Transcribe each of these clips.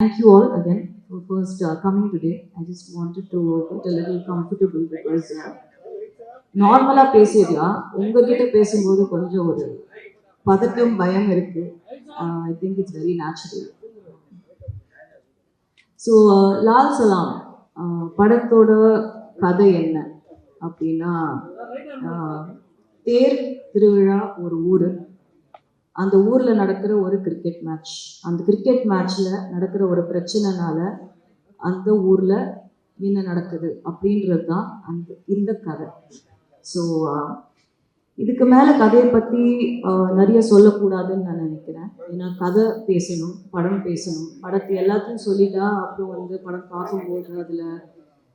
Thank you all again for first uh, coming today. I just wanted to get a little comfortable because uh, பேசிடலாம். உங்ககிட்ட பேசும்போது கொஞ்சம் ஒரு பதட்டம் பயம் இருக்கு. I think it's very natural so Lal Salaam uh, படத்தோட கதை என்ன? அப்படின்னா uh, தேர் திருவிழா ஒரு ஊர். அந்த ஊரில் நடக்கிற ஒரு கிரிக்கெட் மேட்ச் அந்த கிரிக்கெட் மேட்ச்சில் நடக்கிற ஒரு பிரச்சனைனால அந்த ஊரில் என்ன நடக்குது அப்படின்றது தான் அந்த இந்த கதை. ஸோ இதுக்கு மேலே கதையை பற்றி நிறைய சொல்லக்கூடாதுன்னு நான் நினைக்கிறேன். ஏன்னா கதை பேசணும் படம் பேசணும். படத்தை எல்லாத்தையும் சொல்லிட்டா அப்புறம் வந்து படம் பார்க்கும்போது அதில்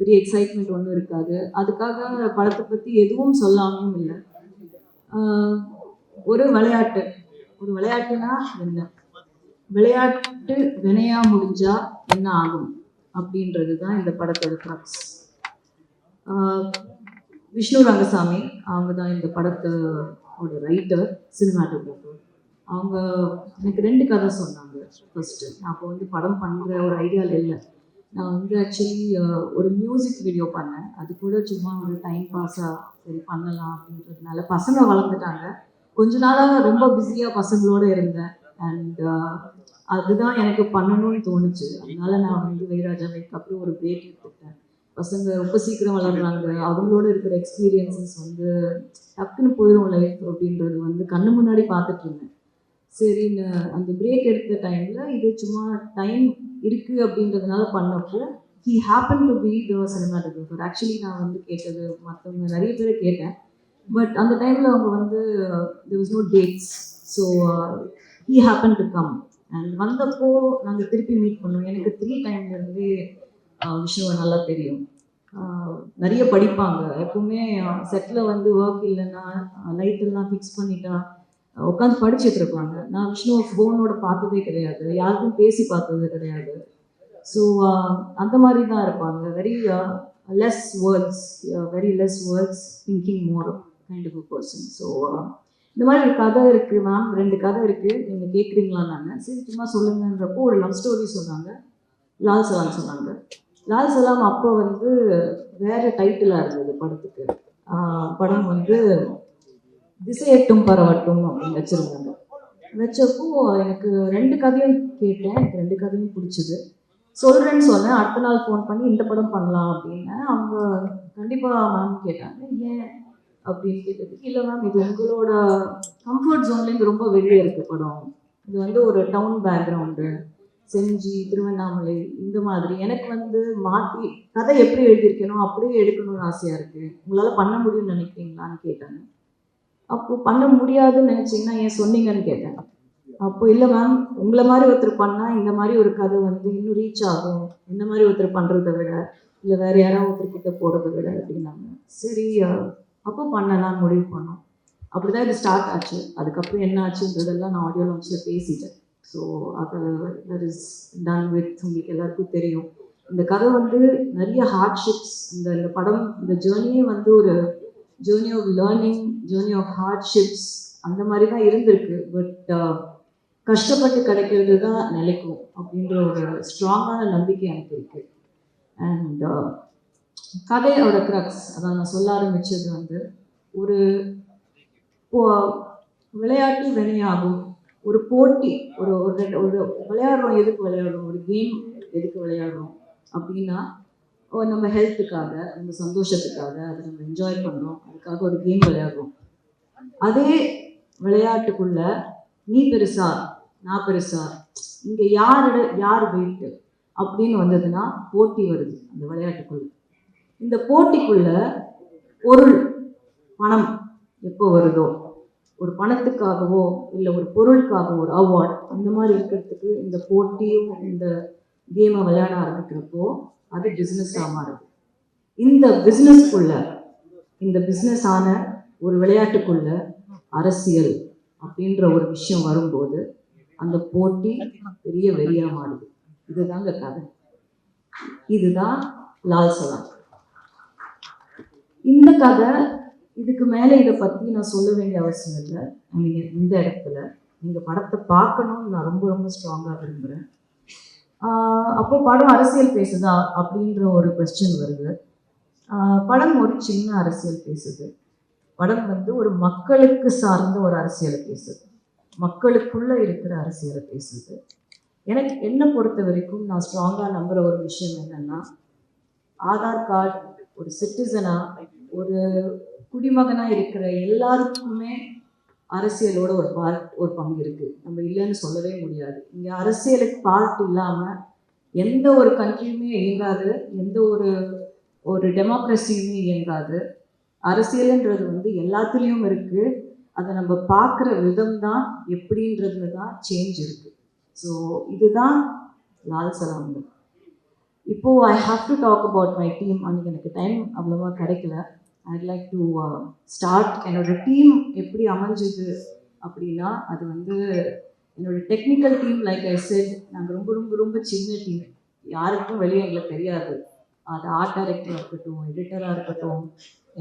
பெரிய எக்ஸைட்மெண்ட் ஒன்றும் இருக்காது. அதுக்காக படத்தை பற்றி எதுவும் சொல்லாமையும் இல்லை. ஒரு விளையாட்டு. ஒரு விளையாட்டுனா என்ன? விளையாட்டு வினையா முடிஞ்சா என்ன ஆகும்? அப்படின்றது தான் இந்த படத்தோட க்ரக்ஸ் விஷ்ணு ரங்கசாமி அவங்க தான் இந்த படத்தோட ரைட்டர் சினிமாட்டோகிராஃபர் அவங்க எனக்கு ரெண்டு கதை சொன்னாங்க ஃபஸ்ட்டு நான் அப்போ வந்து படம் பண்ணுற ஒரு ஐடியாவில் இல்லை. நான் வந்து ஆக்சுவலி ஒரு மியூசிக் வீடியோ பண்ணேன். அது கூட சும்மா ஒரு டைம் பாஸாக சரி பண்ணலாம் அப்படின்றதுனால பசங்க வளர்ந்துட்டாங்க. கொஞ்ச நாளாக ரொம்ப பிஸியாக பசங்களோட இருந்தேன். அண்ட் uh, அதுதான் எனக்கு பண்ணணும்னு தோணுச்சு. அதனால நான் வந்து வைராஜாவைக்கு அப்புறம் ஒரு பிரேக் எடுத்துக்கிட்டேன். பசங்க ரொம்ப சீக்கிரம் வளர்றாங்க. அவங்களோட இருக்கிற எக்ஸ்பீரியன்சஸ் வந்து டக்குன்னு போயிடும் லைஃப் அப்படின்றது வந்து கண்ணு முன்னாடி பார்த்துட்டு இருந்தேன். சரின்னு அந்த பிரேக் எடுத்த டைமில் இது சும்மா டைம் இருக்குது அப்படின்றதுனால பண்ணப்போ he happen to be the cinematographer actually நான் வந்து கேட்டது மற்றவங்க நிறைய பேரை கேட்டேன். பட் அந்த டைமில் அவங்க வந்து there was no dates so he happen to come and வந்தப்போ நாங்கள் திருப்பி மீட் பண்ணோம். எனக்கு த்ரீ டைம்லேருந்தே uh, விஷ்ணுவை நல்லா தெரியும். Uh, நிறைய படிப்பாங்க. எப்பவுமே uh, செட்டில் வந்து ஒர்க் இல்லைன்னா லைட் எல்லாம் ஃபிக்ஸ் பண்ணிட்டா உட்காந்து படிச்சுட்டு இருப்பாங்க. நான் விஷ்ணுவை ஃபோனோட பார்த்ததே கிடையாது. யாருக்கும் பேசி பார்த்தது கிடையாது. ஸோ அந்த மாதிரி தான் இருப்பாங்க. Very less words very less words thinking more kind of a person so இந்த மாதிரி ஒரு கதை இருக்குது மேம் ரெண்டு கதை இருக்குது நீங்கள் கேட்குறீங்களான்னாங்க சரி சும்மா சொல்லுங்கன்றப்போ ஒரு லவ் ஸ்டோரி சொன்னாங்க. லால் சலாம் சொன்னாங்க. லால் சலாம் அப்போ வந்து வேறு டைட்டிலாக இருந்தது படத்துக்கு. படம் வந்து திசையட்டும் பரவட்டும் அப்படின்னு வச்சுருந்தாங்க. வச்சப்போ எனக்கு ரெண்டு கதையும் கேட்டேன். எனக்கு ரெண்டு கதையும் பிடிச்சிது. சொல்கிறேன்னு சொன்னேன். அடுத்த நாள் ஃபோன் பண்ணி இந்த படம் பண்ணலாம் அப்படின்னு. அவங்க கண்டிப்பாக மேம் கேட்டாங்க. ஏன்? அப்படின்னு கேட்டதுக்கு இல்லை மேம் இது உங்களோட கம்ஃபர்ட் ஜோன்லேருந்து ரொம்ப வெளியே இருக்கு படம். இது வந்து ஒரு டவுன் பேக்ரவுண்டு செஞ்சி திருவண்ணாமலை இந்த மாதிரி. எனக்கு வந்து மாற்றி கதை எப்படி எழுதியிருக்கேனோ அப்படியே எடுக்கணும்னு ஆசையாக இருக்குது உங்களால் பண்ண முடியும்னு நினைக்கிறீங்களான்னு கேட்டாங்க அப்போ பண்ண முடியாதுன்னு நினச்சிங்கன்னா ஏன் சொன்னீங்கன்னு கேட்டேன். அப்போ இல்லை மேம் உங்களை மாதிரி ஒருத்தர் பண்ணால் இந்த மாதிரி ஒரு கதை வந்து இன்னும் ரீச் ஆகும். இந்த மாதிரி ஒருத்தர் பண்ணுறதை விட இல்லை வேறு யாராவது ஒருத்தர் கிட்ட போகிறத விட அப்படின்னாங்க. சரி அப்போ பண்ணலாம் முடிவு பண்ணோம். அப்படி தான் இது ஸ்டார்ட் ஆச்சு. அதுக்கப்புறம் என்ன ஆச்சுன்றதெல்லாம் நான் ஆடியோ லான்ச்சில் பேசிட்டேன். ஸோ அது தட் இஸ் டன் வித் உங்களுக்கு எல்லாருக்கும் தெரியும். இந்த கதை வந்து நிறைய ஹார்ட்ஷிப்ஸ் இந்த இந்த படம் இந்த ஜேர்னியே வந்து ஒரு journey of learning journey of hardships அந்த மாதிரி தான் இருந்திருக்கு பட் uh, கஷ்டப்பட்டு கிடைக்கிறது தான் நிலைக்கும் அப்படின்ற ஒரு ஸ்ட்ராங்கான நம்பிக்கை எனக்கு இருக்குது அண்ட் கதையோட க்ரக்ஸ் அதான் நான் சொல்ல ஆரம்பிச்சது வந்து ஒரு விளையாட்டு வினையாகும் ஒரு போட்டி ஒரு ஒரு ரெண்டு- ஒரு விளையாடுறோம் எதுக்கு விளையாடுறோம்? ஒரு கேம் எதுக்கு விளையாடுறோம்? அப்படின்னா ஓ, நம்ம ஹெல்த்துக்காக நம்ம சந்தோஷத்துக்காக அதை நம்ம என்ஜாய் பண்ணுறோம் அதுக்காக ஒரு கேம் விளையாடுறோம். அதே விளையாட்டுக்குள்ள நீ பெருசா நான் பெருசா இங்கே யாரோட யார் வெயிட்டு அப்படின்னு வந்ததுன்னா போட்டி வருது அந்த விளையாட்டுக்குள்ள. இந்த போட்டிக்குள்ள பொருள் பணம் எப்போ வருதோ ஒரு பணத்துக்காகவோ இல்லை ஒரு பொருளுக்காகவோ ஒரு அவார்ட் அந்த மாதிரி இருக்கிறதுக்கு இந்த போட்டியும் இந்த கேமை விளையாட ஆரம்பிக்கிறப்போ அது பிஸ்னஸாக மாறுது. இந்த பிஸ்னஸ்க்குள்ள இந்த பிஸ்னஸ் ஆன ஒரு விளையாட்டுக்குள்ள அரசியல் அப்படின்ற ஒரு விஷயம் வரும்போது அந்த போட்டி பெரிய வெறியாக மாறுது. இதுதாங்க கதை. இதுதான் லால் சலாம் இந்த கதை இதுக்கு மேலே இதை பற்றி நான் சொல்ல வேண்டிய அவசியம் இல்லை. நீங்கள் இந்த இடத்துல நீங்கள் படத்தை பார்க்கணும்னு நான் ரொம்ப ரொம்ப ஸ்ட்ராங்காக விரும்புகிறேன் அப்போ படம் அரசியல் பேசுதா அப்படின்ற ஒரு கொஸ்டின் வருது. படம் ஒரு சின்ன அரசியல் பேசுது. படம் வந்து ஒரு மக்களுக்கு சார்ந்த ஒரு அரசியலை பேசுது. மக்களுக்குள்ளே இருக்கிற அரசியலை பேசுது. எனக்கு என்னை பொறுத்த வரைக்கும் நான் ஸ்ட்ராங்காக நம்புகிற ஒரு விஷயம் என்னென்னா ஆதார் கார்டு ஒரு சிட்டிசனாக ஒரு குடிமகனாக இருக்கிற எல்லாருக்குமே அரசியலோட ஒரு பார்ட் ஒரு பங்கு இருக்குது நம்ம இல்லைன்னு சொல்லவே முடியாது. இங்கே அரசியலுக்கு பார்ட் இல்லாமல் எந்த ஒரு கண்ட்ரியுமே இயங்காது எந்த ஒரு ஒரு டெமோக்ரஸியுமே இயங்காது. அரசியல்ன்றது வந்து எல்லாத்துலேயும் இருக்குது அதை நம்ம பார்க்குற விதம் தான் எப்படின்றதுல தான் சேஞ்ச் இருக்குது ஸோ இதுதான் லால் சலாம் இப்போது I have to talk about my team அன்றைக்கி எனக்கு டைம் அவ்வளோவா கிடைக்கல. ஐட் லைக் டு ஸ்டார்ட் என்னோட டீம் எப்படி அமைஞ்சுது அப்படின்னா அது வந்து என்னோட technical team like I said நாங்கள் ரொம்ப ரொம்ப ரொம்ப சின்ன டீம் யாருக்கும் வெளியே எங்களுக்கு தெரியாது. அது ஆர்ட் டைரக்டராக இருக்கட்டும் எடிட்டராக இருக்கட்டும்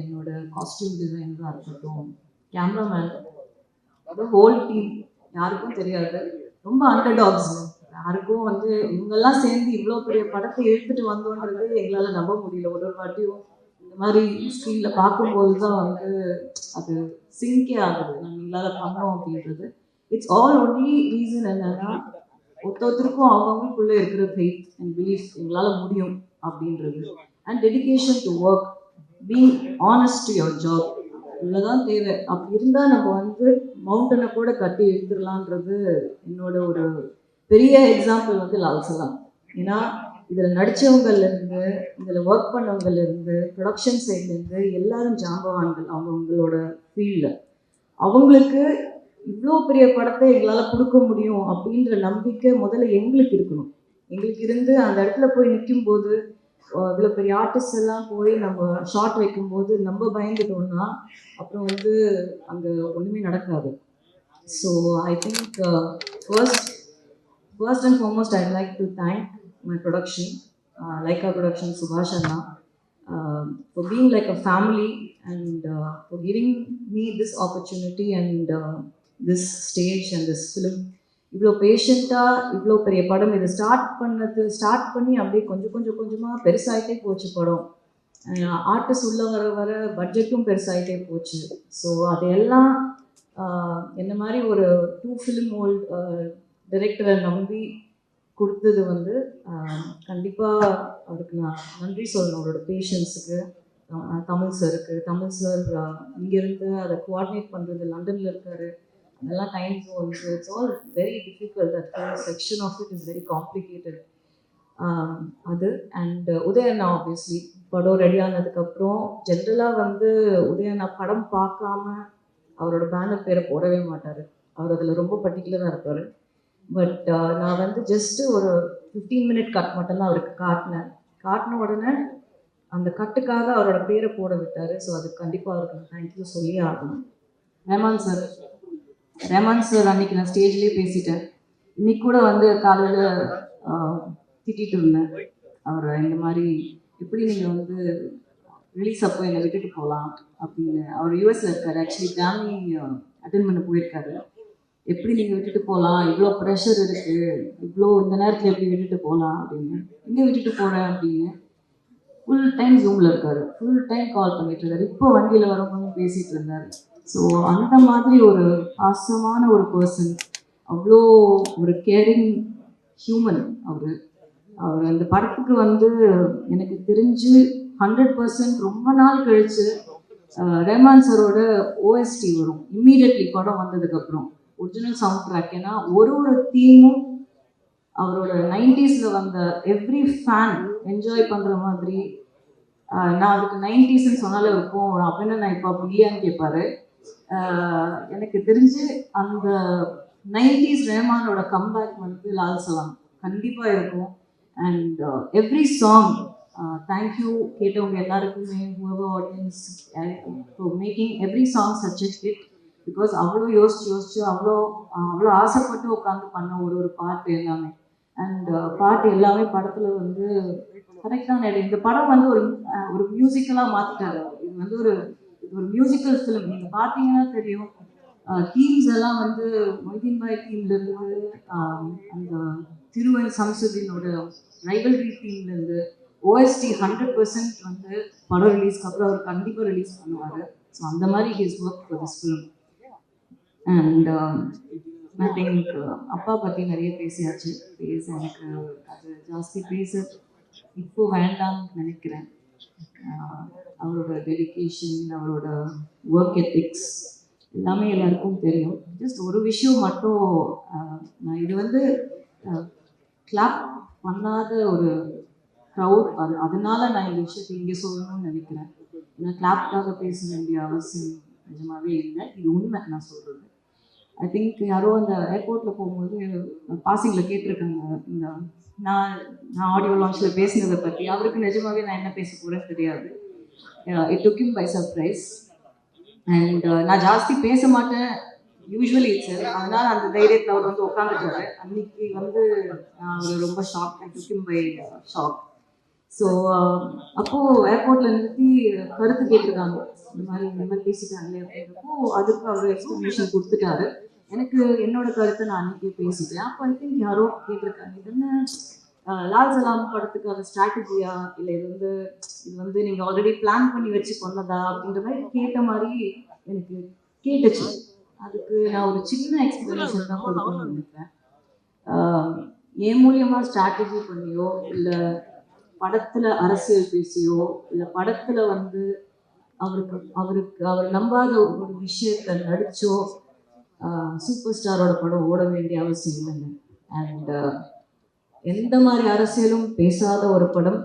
என்னோட காஸ்டியூம் டிசைனராக இருக்கட்டும் கேமராமேன் அதாவது ஹோல் டீம் யாருக்கும் தெரியாது. ரொம்ப அண்டர் டாக்ஸ் யாருக்கும் வந்து இவங்கெல்லாம் சேர்ந்து இவ்வளோ பெரிய படத்தை எடுத்துகிட்டு வந்தோன்றது எங்களால் நம்ப முடியல. ஒரு ஒரு வாட்டியும் இந்த மாதிரி ஸ்க்ரீனில் பார்க்கும்போது தான் வந்து அது சிங்கே ஆகுது. நம்ம இல்லாத பண்ணோம் அப்படின்றது. இட்ஸ் ஆல் ஒன்லி ரீசன் என்னன்னா ஒருத்த ஒருத்தருக்கும் அவங்கவுங்களுக்குள்ள இருக்கிற ஃபெய்த் அண்ட் பிலீஃப் எங்களால் முடியும் அப்படின்றது. And dedication to work being honest to your job இவ்வளோதான் தேவை. அப்படி இருந்தால் நம்ம வந்து மவுண்டனை கூட கட்டி எடுத்துடலான்றது என்னோட ஒரு பெரிய எக்ஸாம்பிள் வந்து லால் தான் ஏன்னா இதில் நடித்தவங்கள்லேருந்து இதில் ஒர்க் பண்ணவங்கள்லேருந்து ப்ரொடக்ஷன் சைட்லேருந்து எல்லாரும் ஜாம்பவான்கள் அவங்கவுங்களோட ஃபீல்டில் அவங்களுக்கு இவ்வளோ பெரிய படத்தை எங்களால் கொடுக்க முடியும் அப்படின்ற நம்பிக்கை முதல்ல எங்களுக்கு இருக்கணும். எங்களுக்கு இருந்து அந்த இடத்துல போய் நிற்கும்போது இவ்வளோ பெரிய ஆர்டிஸ்ட் எல்லாம் போய் நம்ம ஷார்ட் வைக்கும்போது நம்ம பயந்துட்டோம்னா அப்புறம் வந்து அங்கே ஒன்றுமே நடக்காது. So I think first first and foremost I like to thank my production Lyca production Subash anna for being like a family and for giving me this opportunity and this stage and this film இவ்வளோ பேஷண்ட்டாக இவ்வளோ பெரிய படம். இது start பண்ணது start பண்ணி அப்படியே கொஞ்சம் கொஞ்சம் கொஞ்சமாக பெருசாகிட்டே போச்சு படம். ஆர்டிஸ்ட் உள்ள வர வர பட்ஜெட்டும் பெருசாகிட்டே போச்சு. ஸோ அதையெல்லாம் என்ன மாதிரி ஒரு டூ ஃபிலிம் ஓல்ட் டிரெக்டரை நம்பி கொடுத்தது வந்து கண்டிப்பாக அவருக்கு நான் நன்றி சொல்லணும் அவரோட பேஷன்ஸுக்கு தமிழ் சருக்கு தமிழ் சார் இங்கேருந்து அதை கோஆர்டினேட் பண்ணுறது லண்டனில் இருக்காரு. அதெல்லாம் time zones it's all very difficult at section of it is very complicated அது. அண்ட் uh, உதயண்ணா ஆப்வியஸ்லி படம் ரெடி ஆனதுக்கப்புறம் ஜென்ரலாக வந்து உதயண்ணா படம் பார்க்காம அவரோட பேனர் பேரை போடவே மாட்டார். அவர் அதில் ரொம்ப பர்டிகுலராக இருப்பார். பட் uh, நான் வந்து ஜஸ்ட்டு ஒரு ஃபிஃப்டீன் மினிட் கட் மட்டும்தான் அவருக்கு காட்டினேன். காட்டின உடனே அந்த கட்டுக்காக அவரோட பேரை போட விட்டார். ஸோ அது கண்டிப்பாக அவருக்கு நான் தேங்க்யூ சொல்லியே ஆகணும். ரேமான் சார் ரேமான் சார் அன்னைக்கு நான் ஸ்டேஜ்லேயே பேசிட்டேன். இன்னைக்கு கூட வந்து காலையில் திட்டிட்டு இருந்தேன். அவர் இந்த மாதிரி எப்படி நீங்கள் வந்து ரிலீஸ் அப்போ என்னை விட்டுட்டு போகலாம் அப்படின்னு. அவர் யூஎஸ்ல இருக்காரு. ஆக்சுவலி கிராமி அட்டன் பண்ண போயிருக்காரு. எப்படி நீங்கள் விட்டுட்டு போகலாம் இவ்வளோ ப்ரெஷர் இருக்குது இவ்வளோ இந்த நேரத்தில் எப்படி விட்டுட்டு போகலாம் அப்படின்னு. எங்கே விட்டுட்டு போகிறேன் அப்படின்னு? ஃபுல் டைம் ஜூமில் இருக்கார். ஃபுல் டைம் கால் பண்ணிட்டு இருக்காரு. இப்போ வண்டியில் வரும்போது பேசிகிட்டு இருந்தார். ஸோ அந்த மாதிரி ஒரு பாசமான ஒரு பர்சன் அவ்வளோ ஒரு கேரிங் ஹியூமன் அவர். அவர் அந்த படத்துக்கு வந்து எனக்கு தெரிஞ்சு ஹண்ட்ரட் பர்சன்ட் ரொம்ப நாள் கழித்து அஹ், ரஹ்மான் சரோட ஓஎஸ்டி வரும். இம்மீடியட்லி படம் வந்ததுக்கப்புறம் ஒரிஜினல் சவுண்ட் ட்ராக் ஏன்னா ஒரு ஒரு தீமும் அவரோட நைன்டிஸில் வந்த எவ்ரி ஃபேன் என்ஜாய் பண்ணுற மாதிரி நான் அவருக்கு நைன்டிஸ்ன்னு சொன்னாலே இருக்கும். அப்படின்னு நான் இப்போ அப்படி இல்லையான்னு கேட்பாரு. எனக்கு தெரிஞ்சு அந்த நைன்டிஸ் ரேமானோட கம்பேக் வந்து லால் சலாம் கண்டிப்பாக இருக்கும். அண்ட் எவ்ரி சாங் தேங்க்யூ கேட்டவங்க எல்லாருக்குமே audience for making every song such hit because அவ்வளோ யோசிச்சு யோசிச்சு அவ்வளோ அவ்வளோ ஆசைப்பட்டு உட்காந்து பண்ண ஒரு ஒரு பாட்டு எல்லாமே. அண்ட் பாட்டு எல்லாமே படத்தில் வந்து கரெக்டான இடம் இந்த படம் வந்து ஒரு ஒரு மியூசிக்கலாக மாற்றிட்டாரு இது வந்து ஒரு ஒரு மியூசிக்கல் ஃபிலிம் நீங்கள் பார்த்தீங்கன்னா தெரியும். தீம்ஸ் எல்லாம் வந்து மொய்தீன் பாய் தீம்ல இருந்து அந்த திருவன் சம்சுதீனோட ரைவல்ரி டீம்லேருந்து ஓஎஸ்டி ஹண்ட்ரட் பர்சன்ட் வந்து படம் ரிலீஸ்க்கு அப்புறம் அவர் கண்டிப்பாக ரிலீஸ் பண்ணுவார். ஸோ அந்த மாதிரி his work for this film and I think அப்பா பற்றி நிறைய பேசியாச்சு. பேச எனக்கு அது ஜாஸ்தி பேச இப்போ வேண்டாம்னு நினைக்கிறேன். அவரோட டெடிகேஷன் அவரோட ஒர்க் எத்திக்ஸ் எல்லாமே எல்லாருக்கும் தெரியும். ஜஸ்ட் ஒரு விஷயம் மட்டும் நான் இது வந்து கிளாப் பண்ணாத ஒரு க்ரௌட் அது அதனால நான் இந்த விஷயத்தை இங்கே சொல்லணும்னு நினைக்கிறேன். ஏன்னா கிளாப்காக பேச வேண்டிய அவசியம் நிஜமாவே இல்லை. இது உண்மை நான் சொல்கிறது ஐ திங்க் யாரோ அந்த ஏர்போர்ட்டில் போகும்போது பாசிங்கில் கேட்டிருக்காங்க. இந்த நான் நான் ஆடியோ லான்ச்சில் பேசினதை பற்றி அவருக்கு நிஜமாவே நான் என்ன பேச போகிறேன்னு தெரியாது. It took him by surprise and நான் ஜாஸ்தி பேச மாட்டேன். யூஸ்வலி சார் uh, அதனால அந்த தைரியத்தில் அவர் வந்து உட்காந்துட்டாரு அன்னைக்கு வந்து uh, நான் அவர் ரொம்ப shock I took him by shock so அப்போது ஏர்போர்ட்டில் நிறுத்தி கருத்து கேட்டிருக்காங்க. இந்த மாதிரி இந்த மாதிரி பேசிட்டாங்களே அப்படின்றப்போ அதுக்கு அவர் எக்ஸ்ப்ளனேஷன் கொடுத்துட்டாரு. எனக்கு என்னோட கருத்தை நான் அன்றைக்கி பேசிட்டேன். அப்போ ஐ திங்க் யாரோ கேட்டிருக்காங்க. இது என்ன லால் சலாம் படத்துக்கான ஸ்ட்ராட்டஜியா இல்லை இது வந்து இது வந்து நீங்கள் ஆல்ரெடி பிளான் பண்ணி வச்சு பண்ணதா? அப்படின்ற மாதிரி கேட்ட மாதிரி எனக்கு கேட்டுச்சு. அதுக்கு நான் ஒரு சின்ன எக்ஸ்பிளனேஷன் தான் கொடுக்கணும்னு நினைக்கிறேன். என் மூலியமாக ஸ்ட்ராட்டஜி பண்ணியோ இல்லை படத்துல அரசியல் பேசியோ இல்லை படத்துல வந்து அவருக்கு அவருக்கு அவர் நம்பாத ஒரு விஷயத்த நடிச்சோ சூப்பர் ஸ்டாரோட படம் ஓட வேண்டிய அவசியம் இல்லைங்க. அண்ட் எந்த மாதிரி அரசியலும் பேசாத ஒரு படம்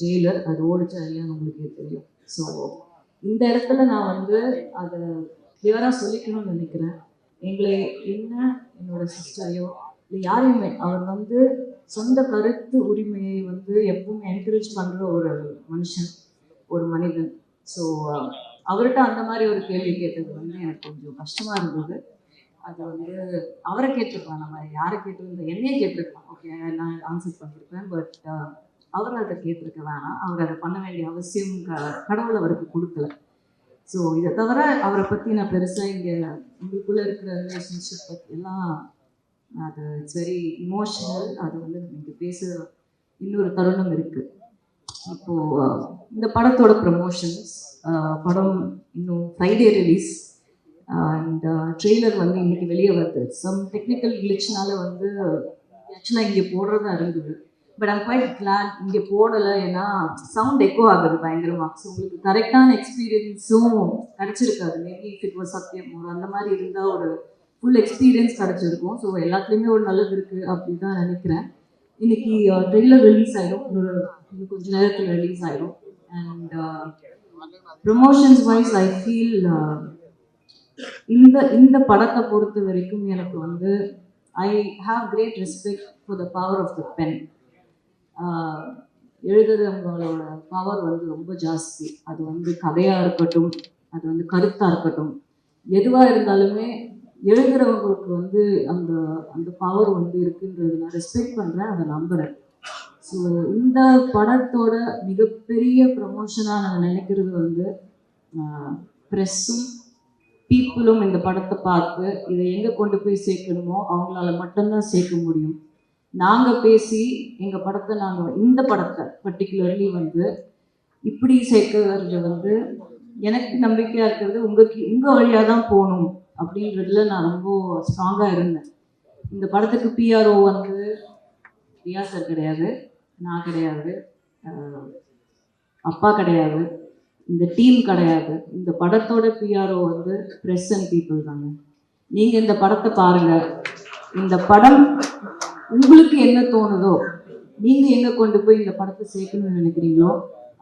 ஜெயிலர் அது ஓடிச்சா இல்லையான்னு உங்களுக்கே தெரியும். ஸோ இந்த இடத்துல நான் வந்து அதை கிளியராக சொல்லிக்கணும்னு நினைக்கிறேன். எங்களை என்ன என்னோட சிஸ்டரையோ யாரையுமே அவர் வந்து சொந்த கருத்து உரிமையை வந்து எப்பவும் என்கரேஜ் பண்ணுற ஒரு மனுஷன் ஒரு மனிதன். ஸோ அவர்கிட்ட அந்த மாதிரி ஒரு கேள்வி கேட்டது வந்து எனக்கு கொஞ்சம் கஷ்டமாக இருந்தது. அது வந்து அவரை கேட்டிருக்கலாம் நம்ம யாரை கேட்டிருந்தோம் என்னையே கேட்டிருக்கலாம். ஓகே நான் ஆன்சர் பண்ணியிருப்பேன் பட் அவர் அதை கேட்டிருக்க வேணாம். அவர் அதை பண்ண வேண்டிய அவசியம் க- கடவுள் அவருக்கு கொடுக்கல. ஸோ இதை தவிர அவரை பற்றி நான் பெருசாக இங்கே உங்களுக்குள்ளே இருக்கிற ரிலேஷன்ஷிப் பற்றி எல்லாம் அது இட்ஸ் வெரி இமோஷனல் அது வந்து இங்கே பேச இன்னொரு தருணம் இருக்குது இப்போது இந்த படத்தோட ப்ரமோஷன்ஸ் படம் இன்னும் ஃப்ரைடே ரிலீஸ் அண்ட் ட்ரெய்லர் வந்து இன்னைக்கு வெளியே வருது. சம் டெக்னிக்கல் கிளிச்னால வந்து ஆக்சுவலாக இங்கே போடுறதா இருந்தது. பட் ஐம் குவைட் கிளாட் இங்கே போடலை. ஏன்னா சவுண்ட் எக்கோ ஆகுது பயங்கரமாக ஸோ உங்களுக்கு கரெக்டான எக்ஸ்பீரியன்ஸும் கிடச்சிருக்காது. Maybe if it was Sathyam ஒரு அந்த மாதிரி இருந்தால் ஒரு ஃபுல் எக்ஸ்பீரியன்ஸ் கிடச்சிருக்கும். ஸோ எல்லாத்துலேயுமே ஒரு நல்லது இருக்குது அப்படின்னு தான் நினைக்கிறேன். இன்னைக்கு ட்ரெய்லர் ரிலீஸ் ஆயிடும் இன்னொரு இன்னும் கொஞ்ச நேரத்தில் ரிலீஸ் ஆயிடும் and promotions wise I feel இந்த இந்த படத்தை பொறுத்த வரைக்கும் எனக்கு வந்து I have great respect for the power of the pen எழுதுறவங்களோட power வந்து ரொம்ப ஜாஸ்தி. அது வந்து கதையாக இருக்கட்டும் அது வந்து கருத்தாக இருக்கட்டும். எதுவாக இருந்தாலுமே எழுதுறவங்களுக்கு வந்து அந்த அந்த பவர் வந்து இருக்குன்றது நான் ரெஸ்பெக்ட் பண்ணுறேன் அதை நம்புகிறேன் ஸோ இந்த படத்தோட மிகப்பெரிய ப்ரமோஷனாக நான் நினைக்கிறது வந்து ப்ரெஸ்ஸும் பீப்புளும் இந்த படத்தை பார்த்து இதை எங்கே கொண்டு போய் சேர்க்கணுமோ அவங்களால மட்டும்தான் சேர்க்க முடியும். நாங்கள் பேசி எங்கள் படத்தை நாங்கள் இந்த படத்தை பர்டிகுலர்லி வந்து இப்படி சேர்க்கறது வந்து எனக்கு நம்பிக்கையாக இருக்கிறது உங்களுக்கு உங்கள் வழியாக தான் போகணும் அப்படின்றதுல நான் ரொம்ப ஸ்ட்ராங்காக இருந்தேன். இந்த படத்துக்கு பிஆர்ஓ வந்து ரியா சார் கிடையாது நான் கிடையாது அப்பா கிடையாது இந்த டீம் கிடையாது. இந்த படத்தோட பிஆர்ஓ வந்து ப்ரெஸ் அண்ட் பீப்புள் தாங்க. நீங்கள் இந்த படத்தை பாருங்கள் இந்த படம் உங்களுக்கு என்ன தோணுதோ நீங்கள் எங்கே கொண்டு போய் இந்த படத்தை சேர்க்கணும்னு நினைக்கிறீங்களோ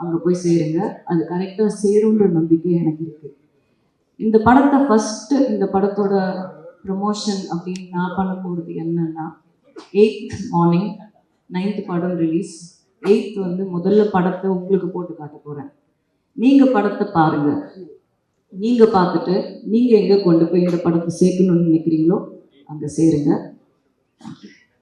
அங்கே போய் சேருங்க. அது கரெக்டாக சேருன்ற நம்பிக்கை எனக்கு இருக்குது இந்த படத்தை ஃபஸ்ட்டு இந்த படத்தோட ப்ரமோஷன் அப்படின்னு நான் பண்ண போகிறது என்னன்னா எயித் மார்னிங் நைன்த் படம் ரிலீஸ் எயித் வந்து முதல்ல படத்தை உங்களுக்கு போட்டு காட்ட போகிறேன் நீங்கள் படத்தை பாருங்கள் நீங்கள் பார்த்துட்டு நீங்கள் எங்கே கொண்டு போய் இந்த படத்தை சேர்க்கணும்னு நினைக்கிறீங்களோ அங்கே சேருங்க.